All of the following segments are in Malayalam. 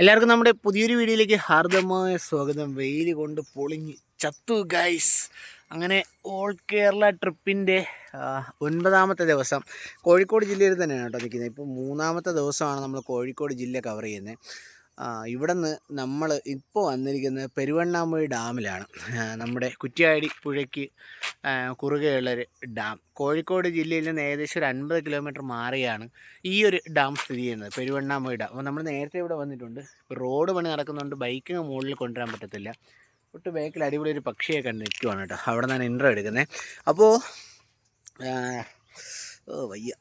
എല്ലാവർക്കും നമ്മുടെ പുതിയൊരു വീഡിയോയിലേക്ക് ഹാർദമായ സ്വാഗതം. വെയിൽ കൊണ്ട് പൊളിഞ്ഞ് ചത്തു ഗൈസ് അങ്ങനെ ഓൾ കേരള ട്രിപ്പിന്റെ ഒൻപതാമത്തെ ദിവസം കോഴിക്കോട് ജില്ലയിൽ തന്നെയാണ് കേട്ടോ നിൽക്കുന്നത്. ഇപ്പോൾ മൂന്നാമത്തെ ദിവസമാണ് നമ്മൾ കോഴിക്കോട് ജില്ല കവർ ചെയ്യുന്നത്. ഇവിടെ നിന്ന് നമ്മൾ ഇപ്പോൾ വന്നിരിക്കുന്നത് പെരുവണ്ണാമൊഴി ഡാമിലാണ്. നമ്മുടെ കുറ്റിയാടി പുഴയ്ക്ക് ആ, കുറുകെയുള്ളൊരു ഡാം. കോഴിക്കോട് ജില്ലയിൽ നിന്ന് ഏകദേശം ഒരു അൻപത് കിലോമീറ്റർ മാറിയാണ് ഈ ഒരു ഡാം സ്ഥിതി ചെയ്യുന്നത്. പെരുവണ്ണാമൊഴി ഡാം. അപ്പോൾ നമ്മൾ നേരത്തെ ഇവിടെ വന്നിട്ടുണ്ട്. റോഡ് പണി നടക്കുന്നതുകൊണ്ട് ബൈക്കിന് മുകളിൽ കൊണ്ടുവരാൻ പറ്റത്തില്ല. ഒട്ട് ബാക്കിൽ അടിപൊളി ഒരു പക്ഷിയെ കണ്ട് നിൽക്കുവാണ് കേട്ടോ. അവിടെ നിന്നാണ് ഇൻട്രോ എടുക്കുന്നത് അപ്പോൾ വയ്യ.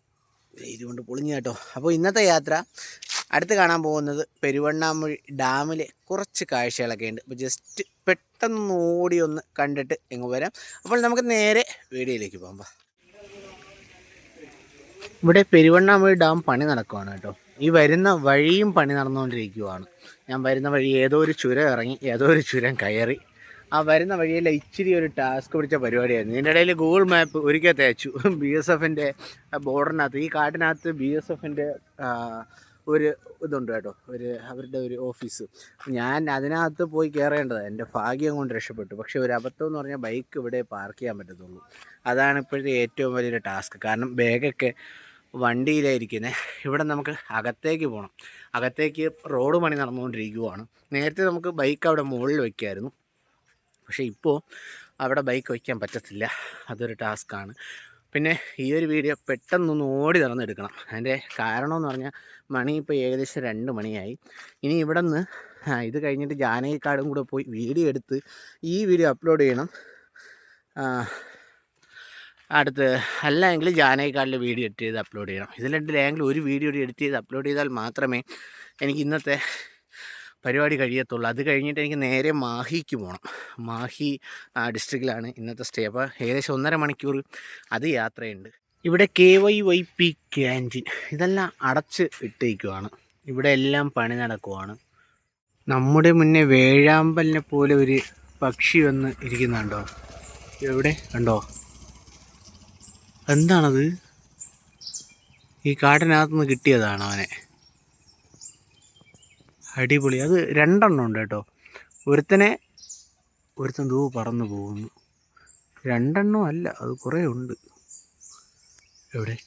വെയിൽ കൊണ്ട് പൊളിഞ്ഞു കേട്ടോ. അപ്പോൾ ഇന്നത്തെ യാത്ര അടുത്ത് കാണാൻ പോകുന്നത് പെരുവണ്ണാമൊഴി ഡാമിലെ കുറച്ച് കാഴ്ചകളൊക്കെ ഉണ്ട്. അപ്പോൾ ജസ്റ്റ് പെട്ടെന്ന് ഓടി ഒന്ന് കണ്ടിട്ട് എങ്ങ് വരാം. അപ്പോൾ നമുക്ക് നേരെ വീഡിയോയിലേക്ക് പോകാം ഇവിടെ പെരുവണ്ണാമൊഴി ഡാം പണി നടക്കുവാണ് കേട്ടോ. ഈ വരുന്ന വഴിയും പണി നടന്നുകൊണ്ടിരിക്കുവാണ്. ഞാൻ വരുന്ന വഴി ഏതോ ഒരു ചുരം ഇറങ്ങി ഏതോ ഒരു ചുരം കയറി. ആ വരുന്ന വഴിയിൽ ഇച്ചിരി ഒരു ടാസ്ക് പിടിച്ച പരിപാടിയായിരുന്നു. ഇതിന്റെ ഇടയിൽ ഗൂഗിൾ മാപ്പ് ഒരിക്കൽ തേച്ചു. ബി എസ് എഫിന്റെ ബോർഡറിനകത്ത് ഈ കാട്ടിനകത്ത് ബി എസ് എഫിന്റെ ഒരു ഇതുണ്ട് കേട്ടോ. ഒരു അവരുടെ ഒരു ഓഫീസ്. ഞാൻ അതിനകത്ത് പോയി കയറേണ്ടത് എന്റെ ഭാഗ്യം കൊണ്ട് രക്ഷപ്പെട്ടു. പക്ഷേ ഒരു അബദ്ധം എന്ന് പറഞ്ഞാൽ ബൈക്ക് ഇവിടെ പാർക്ക് ചെയ്യാൻ പറ്റത്തുള്ളൂ. അതാണ് ഇപ്പോഴത്തെ ഏറ്റവും വലിയൊരു ടാസ്ക് കാരണം ബാഗൊക്കെ വണ്ടിയിലായിരിക്കുന്നത് ഇവിടെ നമുക്ക് അകത്തേക്ക് പോകണം അകത്തേക്ക് റോഡ് പണി നടന്നുകൊണ്ടിരിക്കുവാണ്. നേരത്തെ നമുക്ക് ബൈക്ക് അവിടെ മുകളിൽ വയ്ക്കായിരുന്നു പക്ഷേ ഇപ്പോൾ അവിടെ ബൈക്ക് വയ്ക്കാൻ പറ്റത്തില്ല. അതൊരു ടാസ്ക്കാണ് പിന്നെ ഈ ഒരു വീഡിയോ പെട്ടെന്നൊന്ന് ഓടി നടന്നെടുക്കണം. അതിന്റെ കാരണമെന്ന് പറഞ്ഞാൽ മണി ഇപ്പോൾ ഏകദേശം രണ്ട് മണിയായി. ഇനി ഇവിടെ നിന്ന് ഇത് കഴിഞ്ഞിട്ട് ജാനകിക്കാടും കൂടെ പോയി വീഡിയോ എടുത്ത് ഈ വീഡിയോ അപ്ലോഡ് ചെയ്യണം. അടുത്ത് അല്ല എങ്കിൽ ജാനകിക്കാടിൽ വീഡിയോ എഡിറ്റ് ചെയ്ത് അപ്ലോഡ് ചെയ്യണം. ഇതിൽ ഒരു വീഡിയോ എഡിറ്റ് ചെയ്ത് അപ്ലോഡ് ചെയ്താൽ മാത്രമേ എനിക്ക് ഇന്നത്തെ പരിപാടി കഴിയത്തുള്ളൂ. അത് കഴിഞ്ഞിട്ട് എനിക്ക് നേരെ മാഹിക്ക് പോകണം മാഹി ഡിസ്ട്രിക്റ്റിലാണ് ഇന്നത്തെ സ്റ്റേ. അപ്പോൾ ഏകദേശം ഒന്നര മണിക്കൂർ അത് യാത്രയുണ്ട്. ഇവിടെ K Y Y P canteen. ഇതെല്ലാം അടച്ച് ഇട്ടേക്കുവാണ്. ഇവിടെ എല്ലാം പണി നടക്കുവാണ്. നമ്മുടെ മുന്നേ വേഴാമ്പലിനെ പോലെ ഒരു പക്ഷി വന്ന് ഇരിക്കുന്നുണ്ടോ? എവിടെ? കണ്ടോ? എന്താണത്? ഈ കാട്ടിനകത്തുനിന്ന് കിട്ടിയതാണ് അവനെ? അടിപൊളി. അത് രണ്ടെണ്ണം ഉണ്ട് കേട്ടോ. ഒരുത്തനെ ഒരുത്തൻ തൂ പറന്നു പോകുന്നു. രണ്ടെണ്ണം അല്ല അത് കുറേ ഉണ്ട്. എവിടെ?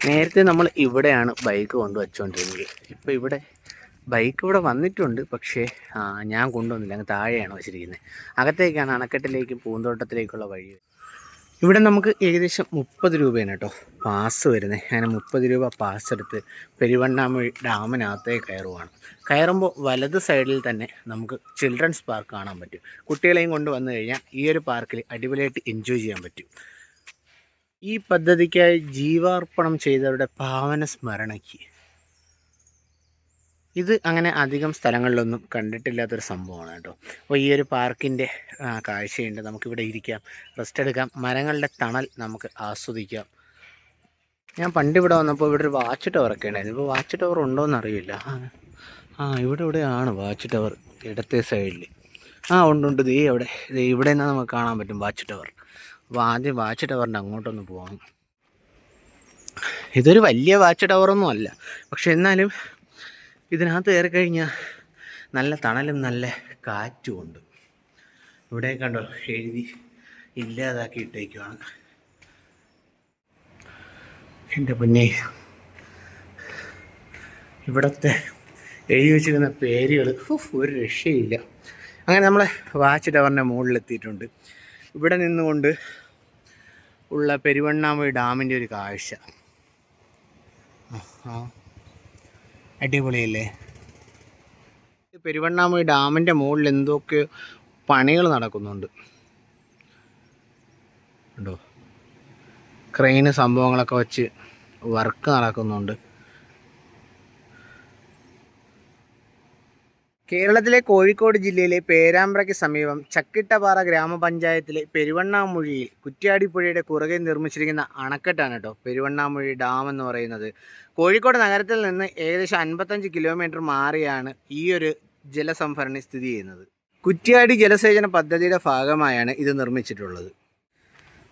നേരത്തെ നമ്മൾ ഇവിടെയാണ് ബൈക്ക് കൊണ്ട് വച്ചുകൊണ്ടിരുന്നത് ഇപ്പോൾ ഇവിടെ ബൈക്ക് ഇവിടെ വന്നിട്ടുണ്ട് പക്ഷേ ഞാൻ കൊണ്ടുവന്നില്ല. അങ്ങ് താഴെയാണ് വെച്ചിരിക്കുന്നത് അകത്തേക്കാണ് അണക്കെട്ടിലേക്കും പൂന്തോട്ടത്തിലേക്കുള്ള വഴി. ഇവിടെ നമുക്ക് ഏകദേശം മുപ്പത് രൂപയാണ് കേട്ടോ പാസ് വരുന്നത് അങ്ങനെ മുപ്പത് രൂപ പാസ് എടുത്ത് പെരുവണ്ണാമൊഴി ഡാമിനകത്തേ കയറുവാണ്. കയറുമ്പോൾ വലത് സൈഡിൽ തന്നെ നമുക്ക് ചിൽഡ്രൻസ് പാർക്ക് കാണാൻ പറ്റും. കുട്ടികളെയും കൊണ്ട് വന്നു കഴിഞ്ഞാൽ ഈ ഒരു പാർക്കിൽ അടിപൊളിയായിട്ട് എൻജോയ് ചെയ്യാൻ പറ്റും. ഈ പദ്ധതിക്കായി ജീവാർപ്പണം ചെയ്തവരുടെ പാവന സ്മരണയ്ക്ക് ഇത് അങ്ങനെ അധികം സ്ഥലങ്ങളിലൊന്നും കണ്ടിട്ടില്ലാത്തൊരു സംഭവമാണ് കേട്ടോ. അപ്പോൾ ഈ ഒരു പാർക്കിന്റെ കാഴ്ചയുണ്ട്. നമുക്കിവിടെ ഇരിക്കാം. റെസ്റ്റ് എടുക്കാം. മരങ്ങളുടെ തണൽ നമുക്ക് ആസ്വദിക്കാം. ഞാൻ പണ്ട് ഇവിടെ വന്നപ്പോൾ ഇവിടെ ഒരു വാച്ച് ടവറൊക്കെ ഉണ്ടായിരുന്നു. ഇപ്പോൾ വാച്ച് ടവർ ഉണ്ടോ എന്നറിയില്ല ആ, ഇവിടെ ഇവിടെയാണ് വാച്ച് ടവർ ഇടത്തെ സൈഡിൽ. ആ ഉണ്ട് ഉണ്ട്. ദേ അവിടെ ഇവിടെ നിന്നാൽ നമുക്ക് കാണാൻ പറ്റും വാച്ച് ടവർ. അപ്പോൾ ആദ്യം വാച്ച് ടവറിന്റെ അങ്ങോട്ടൊന്ന് പോകാം ഇതൊരു വലിയ വാച്ച് ടവറൊന്നും അല്ല. പക്ഷെ എന്നാലും ഇതിനകത്ത് കയറി കഴിഞ്ഞാൽ നല്ല തണലും നല്ല കാറ്റും ഉണ്ട്. ഇവിടെ കണ്ടോ എഴുതി ഇല്ലാതാക്കി ഇട്ടേക്കുവാണ്. എന്റെ പൊന്നെ ഇവിടുത്തെ എഴുതി വെച്ചിരുന്ന പേരുകൾ ഒരു രക്ഷയില്ല. അങ്ങനെ നമ്മൾ വാച്ച് ടവറിന്റെ മുകളിലെത്തിയിട്ടുണ്ട്. ഇവിടെ നിന്നുകൊണ്ട് ഉള്ള പെരുവണ്ണാമൊഴി ഡാമിന്റെ ഒരു കാഴ്ച. ആ, അടിപൊളിയല്ലേ? പെരുവണ്ണാമൊഴി ഡാമിന്റെ മുകളിൽ എന്തൊക്കെ പണികൾ നടക്കുന്നുണ്ട്. ഉണ്ടോ ക്രെയിന് സംഭവങ്ങളൊക്കെ വെച്ച് വർക്ക് നടക്കുന്നുണ്ട്. കേരളത്തിലെ കോഴിക്കോട് ജില്ലയിലെ പേരാമ്പ്രയ്ക്ക് സമീപം ചക്കിട്ടപാറ ഗ്രാമപഞ്ചായത്തിലെ പെരുവണ്ണാമൊഴിയിൽ കുറ്റ്യാടിപ്പുഴയുടെ കുറുകെ നിർമ്മിച്ചിരിക്കുന്ന അണക്കെട്ടാണ് കേട്ടോ പെരുവണ്ണാമൊഴി ഡാം എന്ന് പറയുന്നത്. കോഴിക്കോട് നഗരത്തിൽ നിന്ന് ഏകദേശം അൻപത്തഞ്ച് കിലോമീറ്റർ മാറിയാണ് ഈ ഒരു ജലസംഭരണി സ്ഥിതി ചെയ്യുന്നത്. കുറ്റ്യാടി ജലസേചന പദ്ധതിയുടെ ഭാഗമായാണ് ഇത് നിർമ്മിച്ചിട്ടുള്ളത്.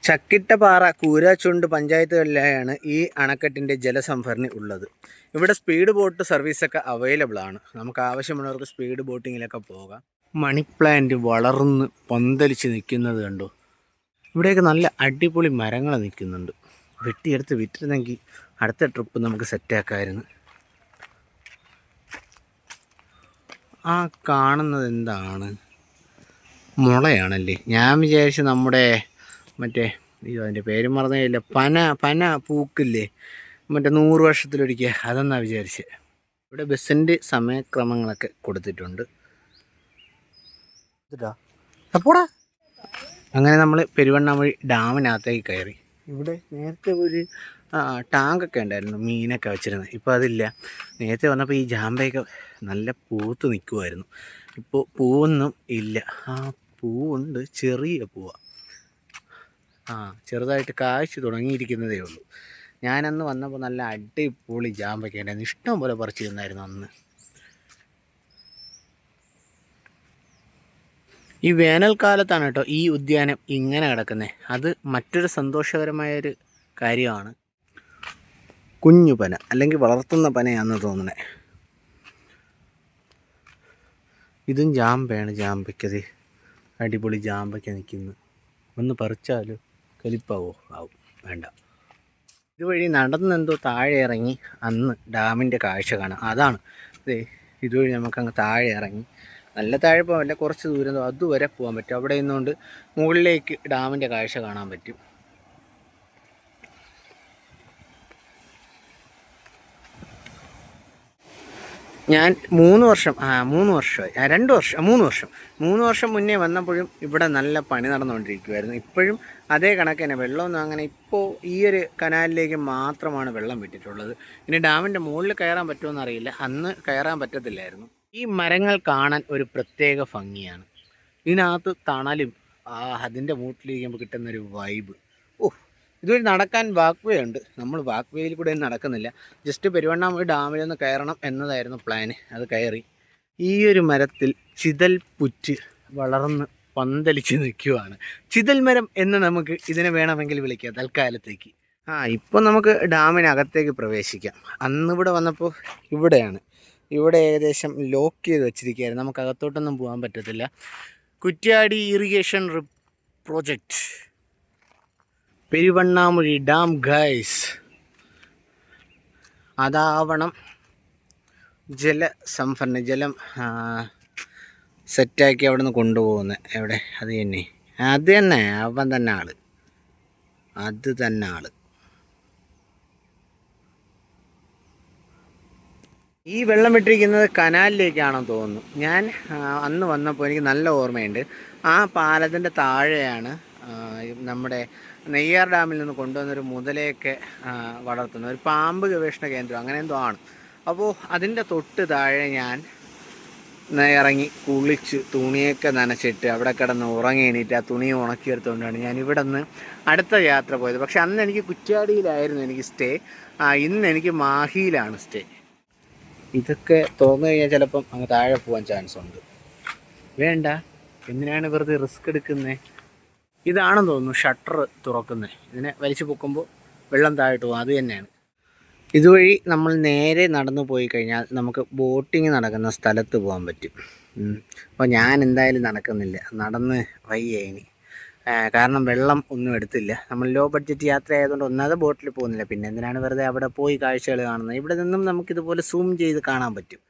ചക്കിട്ടപ്പാറ കൂരാച്ചുണ്ട് പഞ്ചായത്തുകളിലായാണ് ഈ അണക്കെട്ടിന്റെ ജലസംഭരണി ഉള്ളത്. ഇവിടെ സ്പീഡ് ബോട്ട് സർവീസൊക്കെ അവൈലബിൾ ആണ്. നമുക്ക് ആവശ്യമുള്ളവർക്ക് സ്പീഡ് ബോട്ടിങ്ങിലൊക്കെ പോകാം. മണി പ്ലാന്റ് വളർന്ന് പന്തലിച്ച് നിൽക്കുന്നത് കണ്ടു? ഇവിടെയൊക്കെ നല്ല അടിപൊളി മരങ്ങൾ നിൽക്കുന്നുണ്ട്. വെട്ടിയെടുത്ത് വിറ്റിരുന്നെങ്കിൽ അടുത്ത ട്രിപ്പ് നമുക്ക് സെറ്റാക്കാമായിരുന്നു ആ കാണുന്നത് എന്താണ്? മുളയാണല്ലേ? ഞാൻ വിചാരിച്ചു നമ്മുടെ മറ്റേ അയ്യോ അതിന്റെ പേര് മറന്നില്ല പന പന പൂക്കില്ലേ? മറ്റേ നൂറ് വർഷത്തിലൊരിക്കുക അതെന്നാ വിചാരിച്ച്? ഇവിടെ ബസ്സിന്റെ സമയക്രമങ്ങളൊക്കെ കൊടുത്തിട്ടുണ്ട്. അപ്പോടാ അങ്ങനെ നമ്മൾ പെരുവണ്ണാമൊഴി ഡാമിനകത്തേക്ക് കയറി. ഇവിടെ നേരത്തെ ഒരു ടാങ്കൊക്കെ ഉണ്ടായിരുന്നു മീനൊക്കെ വെച്ചിരുന്നത്. ഇപ്പോൾ അതില്ല. നേരത്തെ വന്നപ്പോൾ ഈ ജാമ്പയൊക്കെ നല്ല പൂത്ത് നിൽക്കുമായിരുന്നു ഇപ്പോൾ പൂവൊന്നും ഇല്ല. ആ പൂവുണ്ട് ചെറിയ പൂവ. ആ ചെറുതായിട്ട് കായ്ച്ചു തുടങ്ങിയിരിക്കുന്നതേ ഉള്ളൂ. ഞാനന്ന് വന്നപ്പോൾ നല്ല അടിപൊളി ജാമ്പയ്ക്ക ഉണ്ടായിരുന്നു ഇഷ്ടം പോലെ പറിച്ചു തന്നായിരുന്നു അന്ന്. ഈ വേനൽക്കാലത്താണ് കേട്ടോ ഈ ഉദ്യാനം ഇങ്ങനെ കിടക്കുന്നത് അത് മറ്റൊരു സന്തോഷകരമായൊരു കാര്യമാണ്. കുഞ്ഞു പന അല്ലെങ്കിൽ വളർത്തുന്ന പനയാണെന്ന് തോന്നണേ. ഇതും ജാമ്പയാണ് ജാമ്പയ്ക്കത്. അടിപൊളി ജാമ്പയ്ക്ക നിൽക്കുന്നു. ഒന്ന് പറിച്ചാലോ? കലിപ്പാവോ ആവും. വേണ്ട. ഇതുവഴി നടന്നെന്തോ താഴെ ഇറങ്ങി അന്ന് ഡാമിന്റെ കാഴ്ച കാണാം. അതാണ്. ദേ ഇതുവഴി നമുക്ക് നമുക്കങ്ങ് താഴെ ഇറങ്ങി. നല്ല താഴെ പോകാൻ കുറച്ച് ദൂരം അതുവരെ പോകാൻ പറ്റും. അവിടെ നിന്നുകൊണ്ട് മുകളിലേക്ക് ഡാമിന്റെ കാഴ്ച കാണാൻ പറ്റും. ഞാൻ മൂന്ന് വർഷം ആ മൂന്ന് വർഷമായി. രണ്ട് വർഷം മൂന്ന് വർഷം. മൂന്ന് വർഷം മുന്നേ വന്നപ്പോഴും ഇവിടെ നല്ല പണി നടന്നുകൊണ്ടിരിക്കുമായിരുന്നു ഇപ്പോഴും അതേ കണക്ക് തന്നെ വെള്ളമൊന്നും അങ്ങനെ ഇപ്പോൾ ഈ ഒരു കനാലിലേക്ക് മാത്രമാണ് വെള്ളം വിട്ടിട്ടുള്ളത്. ഇനി ഡാമിന്റെ മുകളിൽ കയറാൻ പറ്റുമെന്ന് അറിയില്ല. അന്ന് കയറാൻ പറ്റത്തില്ലായിരുന്നു. ഈ മരങ്ങൾ കാണാൻ ഒരു പ്രത്യേക ഭംഗിയാണ്. ഇതിനകത്ത് തണലും ആ അതിന്റെ മൂട്ടിലിരിക്കുമ്പോൾ കിട്ടുന്നൊരു വൈബ് ഓ ഇതുവഴി നടക്കാൻ വാക്ക് വേ ഉണ്ട്. നമ്മൾ വാക്ക് വേയിൽ കൂടെ ഒന്നും നടക്കുന്നില്ല. ജസ്റ്റ് പെരുവണ്ണാമൊഴി ഡാമിൽ നിന്ന് കയറണം എന്നതായിരുന്നു പ്ലാന് അത് കയറി. ഈ ഒരു മരത്തിൽ ചിതൽ പുറ്റ് വളർന്ന് പന്തലിച്ച് നിൽക്കുവാണ്. ചിതൽ മരം എന്ന് നമുക്ക് ഇതിനെ വേണമെങ്കിൽ വിളിക്കാം തൽക്കാലത്തേക്ക്. ആ ഇപ്പോൾ നമുക്ക് ഡാമിനകത്തേക്ക് പ്രവേശിക്കാം. അന്ന് ഇവിടെ വന്നപ്പോൾ ഇവിടെയാണ്. ഇവിടെ ഏകദേശം ലോക്ക് ചെയ്ത് വെച്ചിരിക്കുകയായിരുന്നു. നമുക്ക് അകത്തോട്ടൊന്നും പോകാൻ പറ്റത്തില്ല. Kuttiyadi irrigation project Peruvannamuzhi dam guys. അതാവണം ജലസംഭരണ ജലം സെറ്റാക്കി അവിടെ നിന്ന് കൊണ്ടുപോകുന്നത് എവിടെ? അത് തന്നെ. അത് തന്നെ. അവൻ തന്നെ ആൾ. അത് തന്നെ ആൾ. ഈ വെള്ളം വിട്ടിരിക്കുന്നത് കനാലിലേക്കാണെന്ന് തോന്നുന്നു. ഞാൻ അന്ന് വന്നപ്പോൾ എനിക്ക് നല്ല ഓർമ്മയുണ്ട്. ആ പാലത്തിന്റെ താഴെയാണ് നമ്മുടെ നെയ്യാർ ഡാമിൽ നിന്ന് കൊണ്ടുവന്നൊരു മുതലയൊക്കെ വളർത്തുന്ന ഒരു പാമ്പ് ഗവേഷണ കേന്ദ്രം അങ്ങനെ എന്തോ ആണ്. അപ്പോൾ അതിന്റെ തൊട്ട് താഴെ ഞാൻ ഇറങ്ങി കുളിച്ച് തുണിയൊക്കെ നനച്ചിട്ട് അവിടെ കിടന്ന് ഉറങ്ങി എണീറ്റ് ആ തുണി ഉണക്കിയെടുത്തുകൊണ്ടാണ് ഞാൻ ഇവിടെ നിന്ന് അടുത്ത യാത്ര പോയത്. പക്ഷെ അന്ന് എനിക്ക് കുറ്റ്യാടിയിലായിരുന്നു എനിക്ക് സ്റ്റേ. ഇന്ന് എനിക്ക് മാഹിയിലാണ് സ്റ്റേ. ഇതൊക്കെ തുറന്നു കഴിഞ്ഞാൽ ചിലപ്പം അങ്ങ് താഴെ പോകാൻ ചാൻസ് ഉണ്ട് വേണ്ട. എന്തിനാണ് വെറുതെ റിസ്ക് എടുക്കുന്നത് ഇതാണെന്ന് തോന്നുന്നു ഷട്ടർ തുറക്കുന്നത് ഇതിനെ വലിച്ചു പൊക്കുമ്പോൾ വെള്ളം താഴോട്ട് പോകും അത് തന്നെയാണ്. ഇതുവഴി നമ്മൾ നേരെ നടന്നു പോയി കഴിഞ്ഞാൽ നമുക്ക് ബോട്ടിങ് നടക്കുന്ന സ്ഥലത്ത് പോകാൻ പറ്റും. അപ്പോൾ ഞാൻ എന്തായാലും നടക്കുന്നില്ല. നടന്ന് വയ്യ കാരണം വെള്ളം ഒന്നും എടുത്തില്ല. നമ്മൾ ലോ ബഡ്ജറ്റ് യാത്ര ആയതുകൊണ്ട് ഒന്നാമത് ബോട്ടിൽ പോകുന്നില്ല. പിന്നെ എന്തിനാണ് വെറുതെ അവിടെ പോയി കാഴ്ചകൾ കാണുന്നത്? ഇവിടെ നിന്നും നമുക്കിതുപോലെ സൂം ചെയ്ത് കാണാൻ പറ്റും.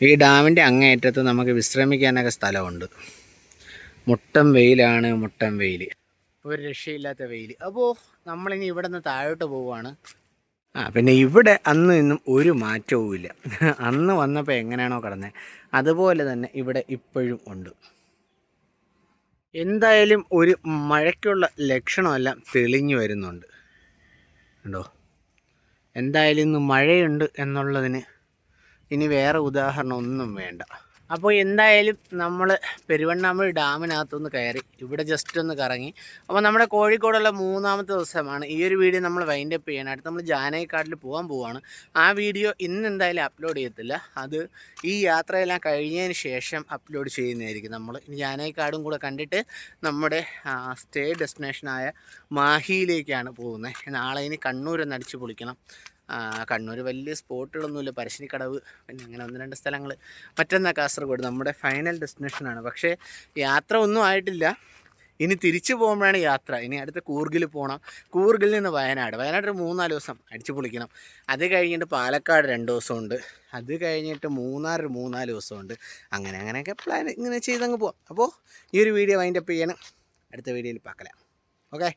ഈ ഡാമിന്റെ അങ്ങേയറ്റത്ത് നമുക്ക് വിശ്രമിക്കാനൊക്കെ സ്ഥലമുണ്ട്. മുട്ടം വെയിലാണ് മുട്ടം വെയിൽ ഒരു രക്ഷയില്ലാത്ത വെയിൽ അപ്പോൾ നമ്മളിനി ഇവിടെ നിന്ന് താഴോട്ട് പോവുകയാണ്. ആ പിന്നെ ഇവിടെ അന്ന് നിന്നും ഒരു മാറ്റവും ഇല്ല. അന്ന് വന്നപ്പോൾ എങ്ങനെയാണോ കിടന്നത് അതുപോലെ തന്നെ ഇവിടെ ഇപ്പോഴും ഉണ്ട്. എന്തായാലും ഒരു മഴയ്ക്കുള്ള ലക്ഷണമെല്ലാം തെളിഞ്ഞു വരുന്നുണ്ട്. ഉണ്ടോ എന്തായാലും ഇന്ന് മഴയുണ്ട് എന്നുള്ളതിന് ഇനി വേറെ ഉദാഹരണം ഒന്നും വേണ്ട. അപ്പോൾ എന്തായാലും നമ്മൾ പെരുവണ്ണാമൂഴി ഡാമിനകത്തുനിന്ന് കയറി ഇവിടെ ജസ്റ്റ് ഒന്ന് കറങ്ങി. അപ്പോൾ നമ്മുടെ കോഴിക്കോടുള്ള മൂന്നാമത്തെ ദിവസമാണ്. ഈ ഒരു വീഡിയോ നമ്മൾ വൈൻഡ് അപ്പ് ചെയ്യാനായിട്ട് നമ്മൾ ജാനകിക്കാട്ടിൽ പോകാൻ പോവാണ്. ആ വീഡിയോ ഇന്ന് എന്തായാലും അപ്ലോഡ് ചെയ്യത്തില്ല. അത് ഈ യാത്രയെല്ലാം കഴിഞ്ഞതിന് ശേഷം അപ്ലോഡ് ചെയ്യുന്നതായിരിക്കും നമ്മൾ ഇനി ജാനകിക്കാടും കൂടെ കണ്ടിട്ട് നമ്മുടെ സ്റ്റേ ഡെസ്റ്റിനേഷനായ മാഹിയിലേക്കാണ് പോകുന്നത്. നാളെ ഇനി കണ്ണൂരെന്ന് അടിച്ച് പൊളിക്കണം. കണ്ണൂർ വലിയ സ്പോട്ടുകളൊന്നുമില്ല. പരശ്ശിനിക്കടവ് പിന്നെ അങ്ങനെ ഒന്ന് രണ്ട് സ്ഥലങ്ങൾ മറ്റന്നാ കാസർഗോഡ് നമ്മുടെ ഫൈനൽ ഡെസ്റ്റിനേഷനാണ് പക്ഷേ യാത്ര ഒന്നും ആയിട്ടില്ല. ഇനി തിരിച്ചു പോകുമ്പോഴാണ് യാത്ര. ഇനി അടുത്ത കൂർഗിൽ പോകണം കൂർഗിൽ നിന്ന് വയനാട്. വയനാട് ഒരു മൂന്നാൽ ദിവസം അടിച്ചു പൊളിക്കണം. അത് കഴിഞ്ഞിട്ട് പാലക്കാട് രണ്ട് ദിവസമുണ്ട്. അത് കഴിഞ്ഞിട്ട് മൂന്നാർ മൂന്നാൽ ദിവസമുണ്ട്. അങ്ങനെ അങ്ങനെയൊക്കെ പ്ലാൻ ഇങ്ങനെ ചെയ്തങ്ങ് പോവാം. അപ്പോൾ ഈ ഒരു വീഡിയോ വൈൻഡപ്പ് ചെയ്യണം. അടുത്ത വീഡിയോയിൽ പാക്കലാം. ഓക്കെ